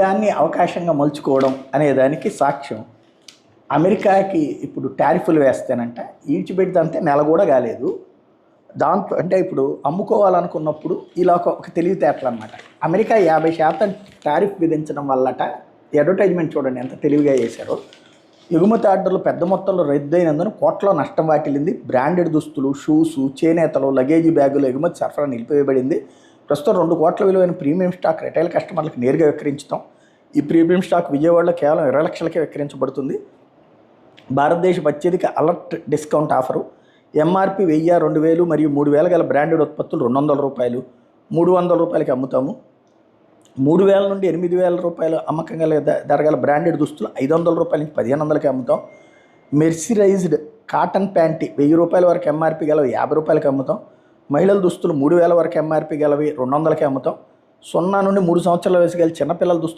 దాన్ని అవకాశంగా మలుచుకోవడం అనే దానికి సాక్ష్యం. అమెరికాకి ఇప్పుడు టారిఫ్లు వేస్తేనంట. ఈడ్చిపెడితే నెల కూడా కాలేదు. దాంట్లో అంటే ఇప్పుడు అమ్ముకోవాలనుకున్నప్పుడు ఇలా ఒక ఒక తెలివితేటలు అనమాట అమెరికా యాభై శాతం టారిఫ్ విధించడం వల్లట అడ్వర్టైజ్మెంట్ చూడండి ఎంత తెలివిగా చేశారో. ఎగుమతి ఆర్డర్లు పెద్ద మొత్తంలో రద్దయినందున కోట్ల నష్టం వాటిల్లింది. బ్రాండెడ్ దుస్తులు షూసు చేనేతలు లగేజీ బ్యాగులు ఎగుమతి సరఫరా నిలిపివేయబడింది. ప్రస్తుతం రెండు కోట్ల విలువైన ప్రీమియం స్టాక్ రిటైల్ కస్టమర్లకు నేరుగా విక్రయించుతాం ఈ ప్రీమియం స్టాక్ విజయవాడలో కేవలం ఇరవై లక్షలకే విక్రయించబడుతుంది. భారతదేశ అత్యధిక అలర్ట్ డిస్కౌంట్ ఆఫరు. ఎంఆర్పి వెయ్యి రెండు వేలు మరియు మూడు వేల గల బ్రాండెడ్ ఉత్పత్తులు రెండు వందల రూపాయలు మూడు వందల రూపాయలకి అమ్ముతాము. మూడు వేల నుండి ఎనిమిది వేల రూపాయలు అమ్మకం గల ధర గల బ్రాండెడ్ దుస్తులు ఐదు వందల రూపాయల నుంచి పదిహేను వందలకి అమ్ముతాం. మెర్సిరైజ్డ్ కాటన్ ప్యాంటీ వెయ్యి రూపాయల వరకు ఎంఆర్పి గల యాభై రూపాయలకి అమ్ముతాం. మహిళల దుస్తులు మూడు వేల వరకు ఎంఆర్పి గలవి రెండు వందలకి అమ్ముతాం. సున్నా నుండి మూడు సంవత్సరాల వయసు గల చిన్నపిల్లల దుస్తులు